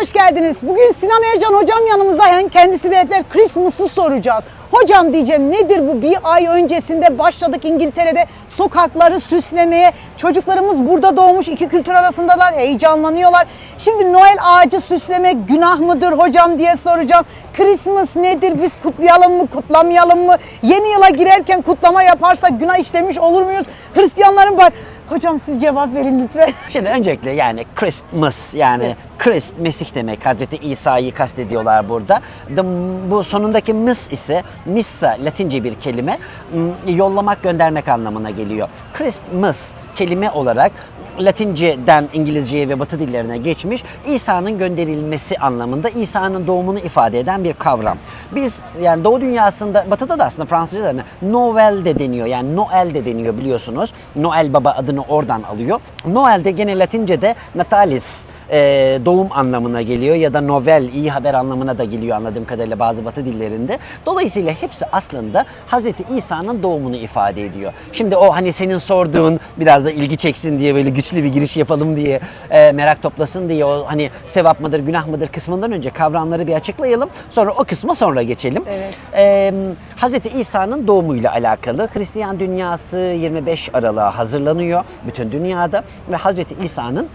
hoş geldiniz. Bugün Sinan Ercan hocam yanımızda yani kendisi rehber Christmas'ı soracağız. Hocam diyeceğim nedir bu bir ay öncesinde başladık İngiltere'de sokakları süslemeye. Çocuklarımız burada doğmuş iki kültür arasındalar heyecanlanıyorlar. Şimdi Noel ağacı süslemek günah mıdır hocam diye soracağım. Christmas nedir biz kutlayalım mı kutlamayalım mı? Yeni yıla girerken kutlama yaparsak günah işlemiş olur muyuz? Hristiyanların var. Hocam siz cevap verin lütfen. Şimdi öncelikle yani Christmas yani Christ Mesih demek Hazreti İsa'yı kastediyorlar burada. The- bu sonundaki mis ise missa Latince bir kelime yollamak göndermek anlamına geliyor. Christmas kelime olarak Latinceden İngilizceye ve Batı dillerine geçmiş İsa'nın gönderilmesi anlamında İsa'nın doğumunu ifade eden bir kavram. Biz yani Doğu dünyasında Batı'da da aslında Fransızca'da da Noel de deniyor yani Noel de deniyor biliyorsunuz. Noel Baba adını oradan alıyor. Noel de gene Latince'de Natalis e, doğum anlamına geliyor ya da Novel iyi haber anlamına da geliyor anladığım kadarıyla bazı batı dillerinde. Dolayısıyla hepsi aslında Hazreti İsa'nın doğumunu ifade ediyor. Şimdi o hani senin sorduğun biraz da ilgi çeksin diye böyle güçlü bir giriş yapalım diye e, merak toplasın diye o hani sevap mıdır günah mıdır kısmından önce kavramları bir açıklayalım. Sonra o kısma sonra geçelim. Evet. E, Hazreti İsa'nın doğumuyla alakalı Hristiyan dünyası 25 Aralık'a hazırlanıyor bütün dünyada ve Hazreti İsa'nın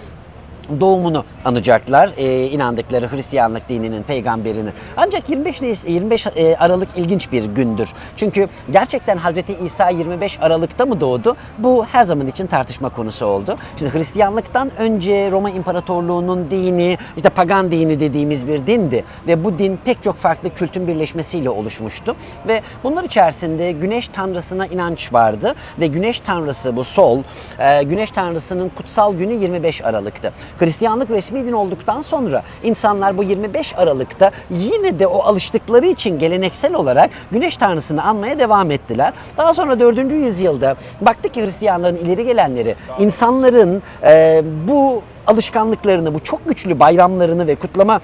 doğumunu anacaklar. Ee, inandıkları Hristiyanlık dininin peygamberini. Ancak 25 Nis- 25 e, Aralık ilginç bir gündür. Çünkü gerçekten Hazreti İsa 25 Aralık'ta mı doğdu? Bu her zaman için tartışma konusu oldu. Şimdi Hristiyanlıktan önce Roma İmparatorluğu'nun dini, işte pagan dini dediğimiz bir dindi ve bu din pek çok farklı kültün birleşmesiyle oluşmuştu ve bunlar içerisinde güneş tanrısına inanç vardı ve güneş tanrısı bu sol, e, güneş tanrısının kutsal günü 25 Aralık'tı. Hristiyanlık resmi din olduktan sonra insanlar bu 25 Aralık'ta yine de o alıştıkları için geleneksel olarak güneş tanrısını anmaya devam ettiler. Daha sonra 4. yüzyılda baktık ki Hristiyanlığın ileri gelenleri insanların e, bu alışkanlıklarını, bu çok güçlü bayramlarını ve kutlama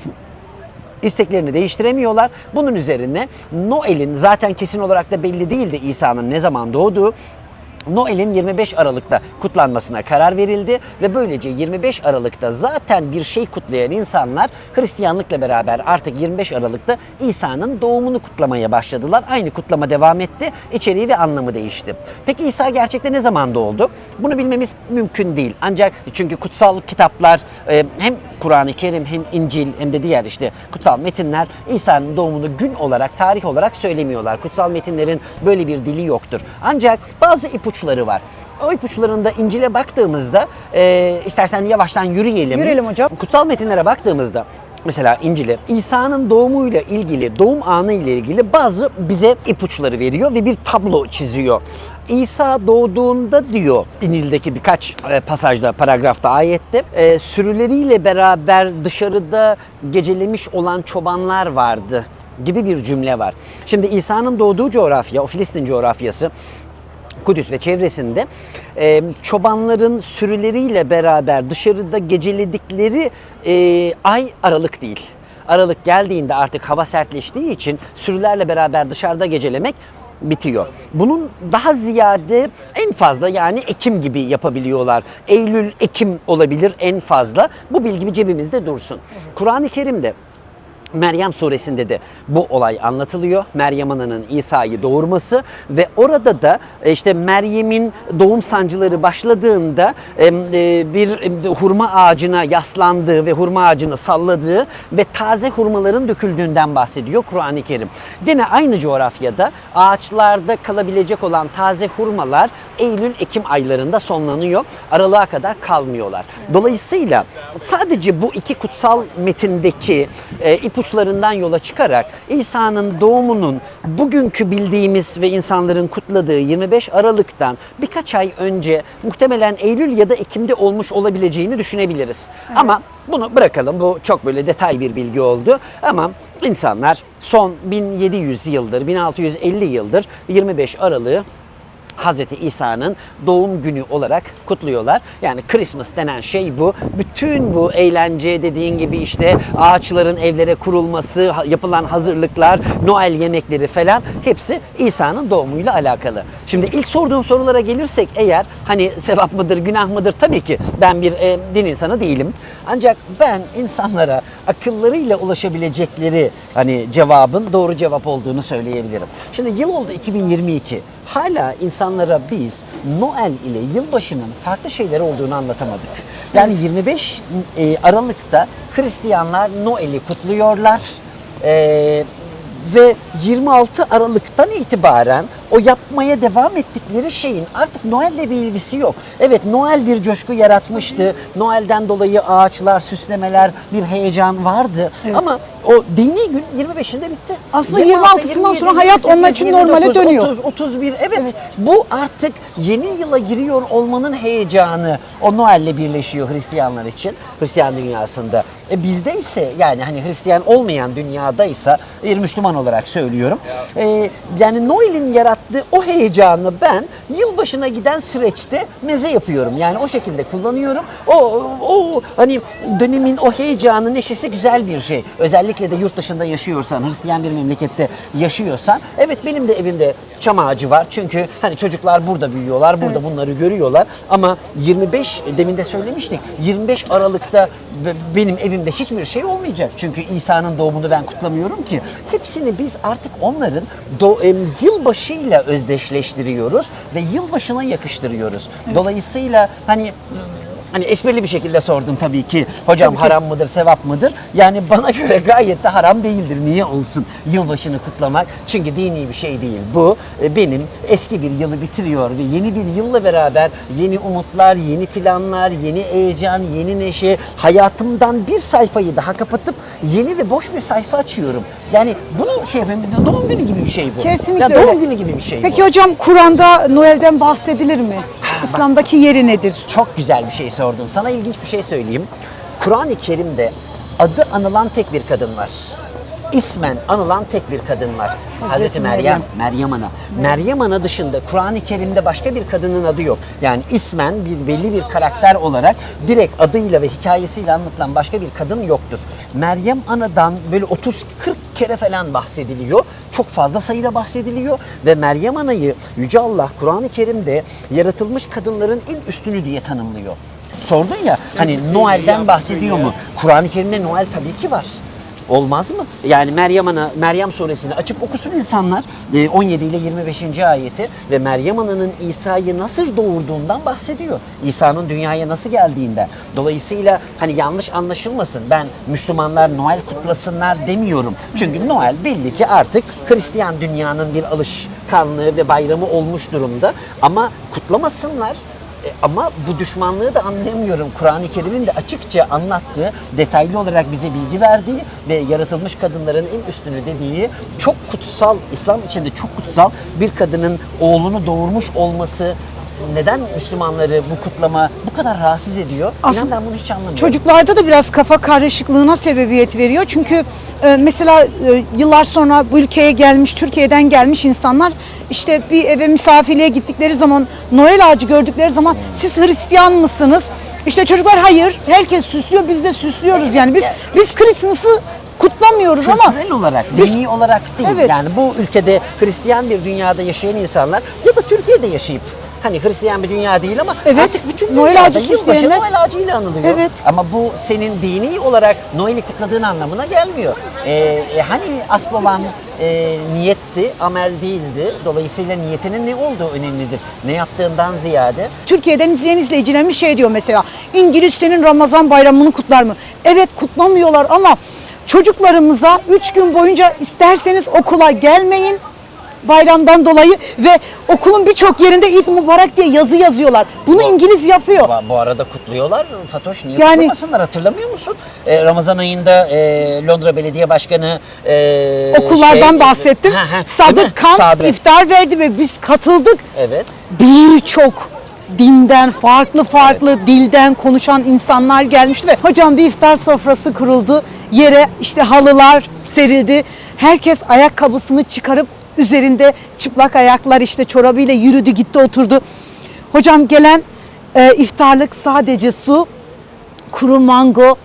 isteklerini değiştiremiyorlar. Bunun üzerine Noel'in zaten kesin olarak da belli değildi İsa'nın ne zaman doğduğu. Noel'in 25 Aralık'ta kutlanmasına karar verildi ve böylece 25 Aralık'ta zaten bir şey kutlayan insanlar Hristiyanlıkla beraber artık 25 Aralık'ta İsa'nın doğumunu kutlamaya başladılar. Aynı kutlama devam etti. İçeriği ve anlamı değişti. Peki İsa gerçekten ne zaman doğdu? Bunu bilmemiz mümkün değil. Ancak çünkü kutsal kitaplar e, hem Kur'an-ı Kerim hem İncil hem de diğer işte kutsal metinler İsa'nın doğumunu gün olarak, tarih olarak söylemiyorlar. Kutsal metinlerin böyle bir dili yoktur. Ancak bazı ipuçları var. O ipuçlarında İncil'e baktığımızda e, istersen yavaştan yürüyelim. Yürüyelim hocam. Kutsal metinlere baktığımızda mesela İncil'e İsa'nın doğumuyla ilgili, doğum anı ile ilgili bazı bize ipuçları veriyor ve bir tablo çiziyor. İsa doğduğunda diyor İncil'deki birkaç e, pasajda, paragrafta, ayette e, sürüleriyle beraber dışarıda gecelemiş olan çobanlar vardı gibi bir cümle var. Şimdi İsa'nın doğduğu coğrafya, o Filistin coğrafyası Kudüs ve çevresinde e, çobanların sürüleriyle beraber dışarıda geceledikleri e, ay Aralık değil. Aralık geldiğinde artık hava sertleştiği için sürülerle beraber dışarıda gecelemek bitiyor. Bunun daha ziyade en fazla yani Ekim gibi yapabiliyorlar. Eylül, Ekim olabilir en fazla. Bu bilgi cebimizde dursun. Kur'an-ı Kerim'de Meryem suresinde de bu olay anlatılıyor. Meryem Ana'nın İsa'yı doğurması ve orada da e, işte Meryem'in doğum sancıları başladığında e, e, bir hurma ağacına yaslandığı ve hurma ağacını salladığı ve taze hurmaların döküldüğünden bahsediyor Kur'an-ı Kerim. Gene aynı coğrafyada ağaçlarda kalabilecek olan taze hurmalar Eylül-Ekim aylarında sonlanıyor. Aralığa kadar kalmıyorlar. Dolayısıyla sadece bu iki kutsal metindeki e, ipuçlarından yola çıkarak İsa'nın doğumunun bugünkü bildiğimiz ve insanların kutladığı 25 Aralık'tan birkaç ay önce muhtemelen Eylül ya da Ekim'de olmuş olabileceğini düşünebiliriz. Ama bunu bırakalım. Bu çok böyle detay bir bilgi oldu. Ama insanlar son 1700 yıldır, 1650 yıldır 25 Aralık'ı Hazreti İsa'nın doğum günü olarak kutluyorlar. Yani Christmas denen şey bu. Bütün bu eğlence dediğin gibi işte ağaçların evlere kurulması, yapılan hazırlıklar, Noel yemekleri falan hepsi İsa'nın doğumuyla alakalı. Şimdi ilk sorduğun sorulara gelirsek eğer hani sevap mıdır, günah mıdır? Tabii ki ben bir e, din insanı değilim. Ancak ben insanlara akıllarıyla ulaşabilecekleri hani cevabın doğru cevap olduğunu söyleyebilirim. Şimdi yıl oldu 2022. Hala insanlara biz Noel ile yılbaşının farklı şeyler olduğunu anlatamadık. Yani 25 e, Aralık'ta Hristiyanlar Noel'i kutluyorlar. E, ve 26 Aralık'tan itibaren o yapmaya devam ettikleri şeyin artık Noel'le bir ilgisi yok. Evet Noel bir coşku yaratmıştı. Noel'den dolayı ağaçlar, süslemeler, bir heyecan vardı. Evet. Ama o dini gün 25'inde bitti. Aslında 26, 26'sından 27, sonra hayat onun için 29, normale dönüyor. 30, 31 evet, Bu artık yeni yıla giriyor olmanın heyecanı o Noel'le birleşiyor Hristiyanlar için. Hristiyan dünyasında. E bizde ise yani hani Hristiyan olmayan dünyadaysa bir Müslüman olarak söylüyorum. E, yani Noel'in yarattığı o heyecanı ben yılbaşına giden süreçte meze yapıyorum. Yani o şekilde kullanıyorum. O, o hani dönemin o heyecanı, neşesi güzel bir şey. Özellikle de yurt dışında yaşıyorsan, Hristiyan bir memlekette yaşıyorsan. Evet benim de evimde çam ağacı var. Çünkü hani çocuklar burada büyüyorlar, burada bunları görüyorlar. Ama 25, demin de söylemiştik, 25 Aralık'ta be- benim evimde hiçbir şey olmayacak. Çünkü İsa'nın doğumunu ben kutlamıyorum ki. Hepsini biz artık onların do, em, yılbaşıyla özdeşleştiriyoruz ve yılbaşına yakıştırıyoruz. Dolayısıyla hani Hani esprili bir şekilde sordun tabii ki. Hocam Tabii ki. haram mıdır, sevap mıdır? Yani bana göre gayet de haram değildir. Niye olsun yılbaşını kutlamak? Çünkü dini bir şey değil. Bu e, benim eski bir yılı bitiriyor ve yeni bir yılla beraber yeni umutlar, yeni planlar, yeni heyecan, yeni neşe, hayatımdan bir sayfayı daha kapatıp yeni ve boş bir sayfa açıyorum. Yani bunu şey yapayım, doğum günü gibi bir şey bu. Kesinlikle Ya doğum öyle. günü gibi bir şey bu. Peki hocam Kur'an'da Noel'den bahsedilir mi? İslam'daki yeri nedir? Çok güzel bir şey sordun. Sana ilginç bir şey söyleyeyim. Kur'an-ı Kerim'de adı anılan tek bir kadın var. İsmen anılan tek bir kadın var. Hazreti Hazreti, Meryem. Meryem. Meryem Ana. Meryem Ana dışında Kur'an-ı Kerim'de başka bir kadının adı yok. Yani ismen bir belli bir karakter olarak direkt adıyla ve hikayesiyle anlatılan başka bir kadın yoktur. Meryem Ana'dan böyle 30-40 kere falan bahsediliyor. Çok fazla sayıda bahsediliyor ve Meryem Ana'yı Yüce Allah Kur'an-ı Kerim'de yaratılmış kadınların en üstünü diye tanımlıyor. Sordun ya hani Noel'den bahsediyor mu? Kur'an-ı Kerim'de Noel tabii ki var. Olmaz mı? Yani Meryem Ana, Meryem suresini açıp okusun insanlar. Ee, 17 ile 25. ayeti ve Meryem Ana'nın İsa'yı nasıl doğurduğundan bahsediyor. İsa'nın dünyaya nasıl geldiğinden. Dolayısıyla hani yanlış anlaşılmasın. Ben Müslümanlar Noel kutlasınlar demiyorum. Çünkü Noel belli ki artık Hristiyan dünyanın bir alışkanlığı ve bayramı olmuş durumda. Ama kutlamasınlar. E, Ama bu düşmanlığı da anlayamıyorum. Kur'an-ı Kerim'in de açıkça anlattığı, detaylı olarak bize bilgi verdiği ve yaratılmış kadınların en üstünü dediği çok kutsal, İslam içinde çok kutsal bir kadının oğlunu doğurmuş olması neden Müslümanları bu kutlama bu kadar rahatsız ediyor? Aslında İnan ben bunu hiç anlamıyorum. Çocuklarda da biraz kafa karışıklığına sebebiyet veriyor. Çünkü e, mesela e, yıllar sonra bu ülkeye gelmiş, Türkiye'den gelmiş insanlar işte bir eve misafirliğe gittikleri zaman, Noel ağacı gördükleri zaman siz Hristiyan mısınız? İşte çocuklar hayır, herkes süslüyor, biz de süslüyoruz. Yani biz biz Christmas'ı kutlamıyoruz ama Kültürel olarak, Biz- dini olarak değil. Evet. Yani bu ülkede Hristiyan bir dünyada yaşayan insanlar ya da Türkiye'de yaşayıp hani Hristiyan bir dünya değil ama Evet. artık bütün Noel dünyada ağacı yılbaşı süsleyenler- Noel ağacıyla anılıyor. Evet. Ama bu senin dini olarak Noel'i kutladığın anlamına gelmiyor. Ee, e, hani asıl olan e, niyetti, amel değildi. Dolayısıyla niyetinin ne olduğu önemlidir. Ne yaptığından ziyade Türkiye'den izleyen izleyicilerimiz şey diyor mesela İngiliz senin Ramazan bayramını kutlar mı? Evet kutlamıyorlar ama çocuklarımıza 3 gün boyunca isterseniz okula gelmeyin bayramdan dolayı ve okulun birçok yerinde İd Mübarek diye yazı yazıyorlar. Bunu İngiliz yapıyor. Bu- Bu arada kutluyorlar Fatoş. Niye Yani- kutlamasınlar hatırlamıyor musun? Ee, Ramazan ayında e, Londra Belediye Başkanı e, Okullardan şey- bahsettim. Ha, ha? Sadık Kan Sadık. iftar verdi ve biz katıldık. Evet. birçok dinden, farklı farklı dilden konuşan insanlar gelmişti ve hocam bir iftar sofrası kuruldu. Yere işte halılar serildi. Herkes ayakkabısını çıkarıp üzerinde çıplak ayaklar işte çorabıyla yürüdü gitti oturdu. Hocam gelen e, iftarlık sadece su, kuru mango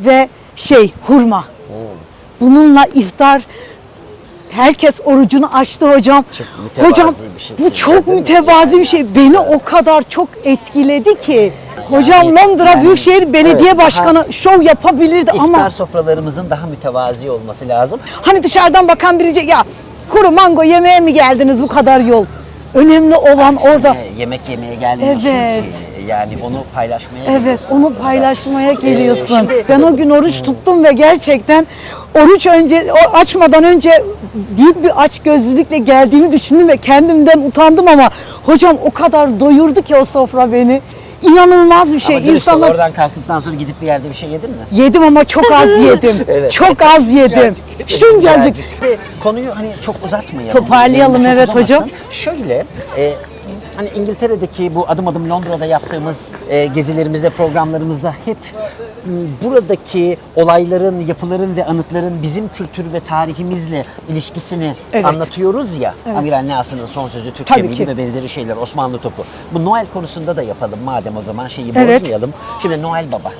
ve şey hurma. Bununla iftar herkes orucunu açtı hocam. Çok hocam şekilde, bu çok mütevazi bir şey. Beni o kadar çok etkiledi ki. Hocam Londra yani- Büyükşehir Belediye Evet, daha- Başkanı şov yapabilirdi İftar ama sofralarımızın daha mütevazi olması lazım. hani dışarıdan bakan biri ya kuru mango yemeye mi geldiniz bu kadar yol? Önemli olan orada. Aksine yemek yemeye gelmiyorsun Evet. ki. Yani onu paylaşmaya Evet, onu paylaşmaya geliyorsun. şimdi- ben o gün oruç tuttum ve gerçekten oruç önce açmadan önce büyük bir aç gözlülükle geldiğimi düşündüm ve kendimden utandım ama hocam o kadar doyurdu ki o sofra beni. İnanılmaz bir şey. Ama İnsanlar oradan kalktıktan sonra gidip bir yerde bir şey yedin mi? yedim ama çok az yedim. Evet. Çok az yedim. Şuncacık. Konuyu hani çok uzatmayalım. Toparlayalım, çok evet hocam. Şöyle, e, hani İngiltere'deki bu adım adım Londra'da yaptığımız e, gezilerimizde, programlarımızda hep buradaki olayların, yapıların ve anıtların bizim kültür ve tarihimizle ilişkisini Evet. anlatıyoruz ya. Amiral Nias'ın son sözü Türkçe Tabii ki. ve benzeri şeyler Osmanlı topu. Bu Noel konusunda da yapalım madem o zaman şeyi Evet. bozmayalım. Şimdi Noel Baba.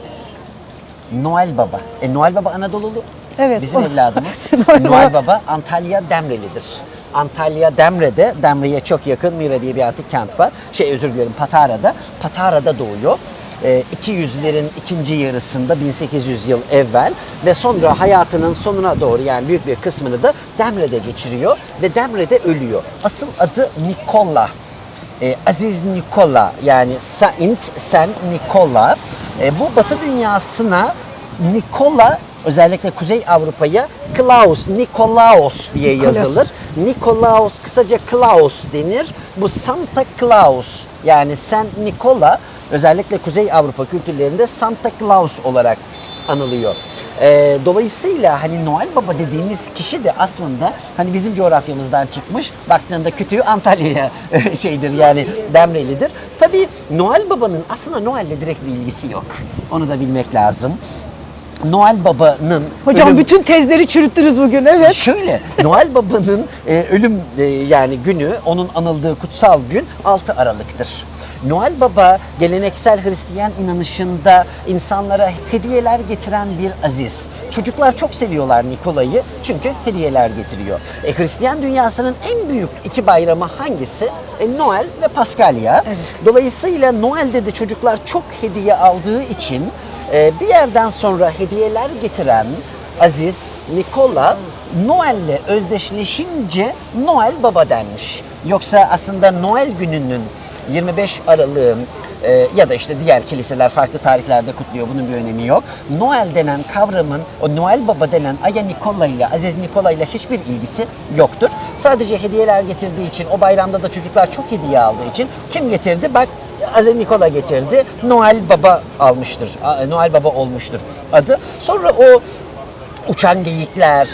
Noel Baba. E Noel Baba Anadolu'lu. Evet. Bizim evladımız. Noel. Baba Antalya Demreli'dir. Antalya Demre'de, Demre'ye çok yakın Mira diye bir antik kent var. Şey özür dilerim Patara'da. Patara'da doğuyor. Ee, 200'lerin ikinci yarısında 1800 yıl evvel ve sonra hayatının sonuna doğru yani büyük bir kısmını da Demre'de geçiriyor ve Demre'de ölüyor. Asıl adı Nikola. Ee, Aziz Nikola yani Saint Sen Nikola. Ee, bu Batı dünyasına Nikola özellikle Kuzey Avrupa'ya Klaus, Nikolaos diye yazılır. Nikolaos kısaca Klaus denir. Bu Santa Claus yani Saint Nikola özellikle Kuzey Avrupa kültürlerinde Santa Claus olarak anılıyor. Ee, dolayısıyla hani Noel Baba dediğimiz kişi de aslında hani bizim coğrafyamızdan çıkmış. Baktığında kütüğü Antalya'ya şeydir yani Demreli'dir. Tabii Noel Baba'nın aslında Noel'le direkt bir ilgisi yok. Onu da bilmek lazım. Noel Baba'nın Hocam ölüm- bütün tezleri çürüttünüz bugün evet. Şöyle Noel Baba'nın e, ölüm e, yani günü onun anıldığı kutsal gün 6 Aralık'tır. Noel Baba geleneksel Hristiyan inanışında insanlara hediyeler getiren bir aziz. Çocuklar çok seviyorlar Nikola'yı çünkü hediyeler getiriyor. E, Hristiyan dünyasının en büyük iki bayramı hangisi? E, Noel ve Paskalya. Dolayısıyla Noel'de de çocuklar çok hediye aldığı için e, bir yerden sonra hediyeler getiren Aziz Nikola Noel'le özdeşleşince Noel Baba denmiş. Yoksa aslında Noel gününün 25 Aralık'ın e, ya da işte diğer kiliseler farklı tarihlerde kutluyor. Bunun bir önemi yok. Noel denen kavramın o Noel Baba denen Aya Nikola ile Aziz Nikola ile hiçbir ilgisi yoktur. Sadece hediyeler getirdiği için o bayramda da çocuklar çok hediye aldığı için kim getirdi? Bak Aziz Nikola getirdi. Noel Baba almıştır. A- Noel Baba olmuştur adı. Sonra o uçan geyikler,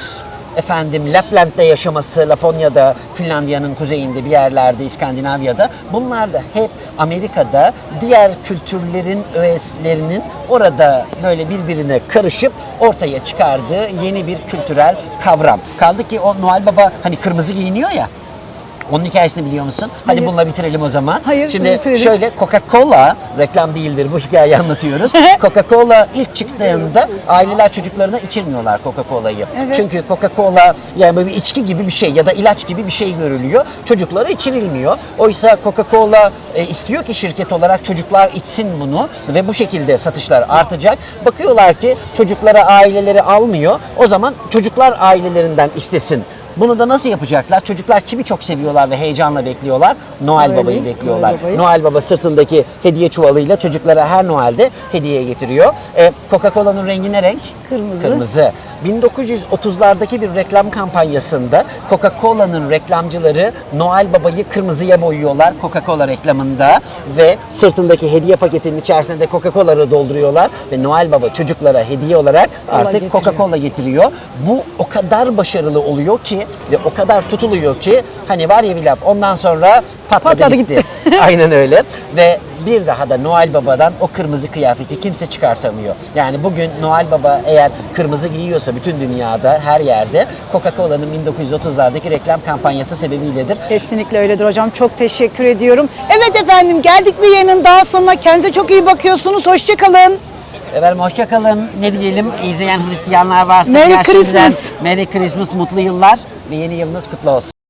efendim Lapland'da yaşaması, Laponya'da, Finlandiya'nın kuzeyinde bir yerlerde, İskandinavya'da bunlar da hep Amerika'da diğer kültürlerin öğeslerinin orada böyle birbirine karışıp ortaya çıkardığı yeni bir kültürel kavram. Kaldı ki o Noel Baba hani kırmızı giyiniyor ya. Onun hikayesini biliyor musun? Hadi Hayır. bununla bitirelim o zaman. Hayır, Şimdi bitirelim. şöyle Coca-Cola reklam değildir bu hikayeyi anlatıyoruz. Coca-Cola ilk çıktığında aileler çocuklarına içirmiyorlar Coca-Cola'yı. Evet. Çünkü Coca-Cola yani böyle bir içki gibi bir şey ya da ilaç gibi bir şey görülüyor. Çocuklara içirilmiyor. Oysa Coca-Cola e, istiyor ki şirket olarak çocuklar içsin bunu ve bu şekilde satışlar artacak. Bakıyorlar ki çocuklara aileleri almıyor. O zaman çocuklar ailelerinden istesin. Bunu da nasıl yapacaklar? Çocuklar kimi çok seviyorlar ve heyecanla bekliyorlar? Noel Noel'i, Baba'yı bekliyorlar. Noel Baba'yı. Noel Baba sırtındaki hediye çuvalıyla çocuklara her Noel'de hediye getiriyor. E, Coca-Cola'nın rengi ne renk? Kırmızı. Kırmızı. 1930'lardaki bir reklam kampanyasında Coca-Cola'nın reklamcıları Noel Baba'yı kırmızıya boyuyorlar Coca-Cola reklamında ve sırtındaki hediye paketinin içerisine de Coca-Cola'ları dolduruyorlar ve Noel Baba çocuklara hediye olarak artık. Coca-Cola getiriyor. Bu o kadar başarılı oluyor ki ve o kadar tutuluyor ki hani var ya bir laf ondan sonra patladı, Patladı gitti. gitti. Aynen öyle ve bir daha da Noel Baba'dan o kırmızı kıyafeti kimse çıkartamıyor. Yani bugün Noel Baba eğer kırmızı giyiyorsa bütün dünyada her yerde Coca-Cola'nın 1930'lardaki reklam kampanyası sebebiyledir. Kesinlikle öyledir hocam. Çok teşekkür ediyorum. Evet efendim geldik bir yayının daha sonuna. Kendinize çok iyi bakıyorsunuz. Hoşçakalın. Efendim hoşçakalın. Ne diyelim izleyen Hristiyanlar varsa Merry Christmas. Merry Christmas, mutlu yıllar yeni yılınız kutlu olsun.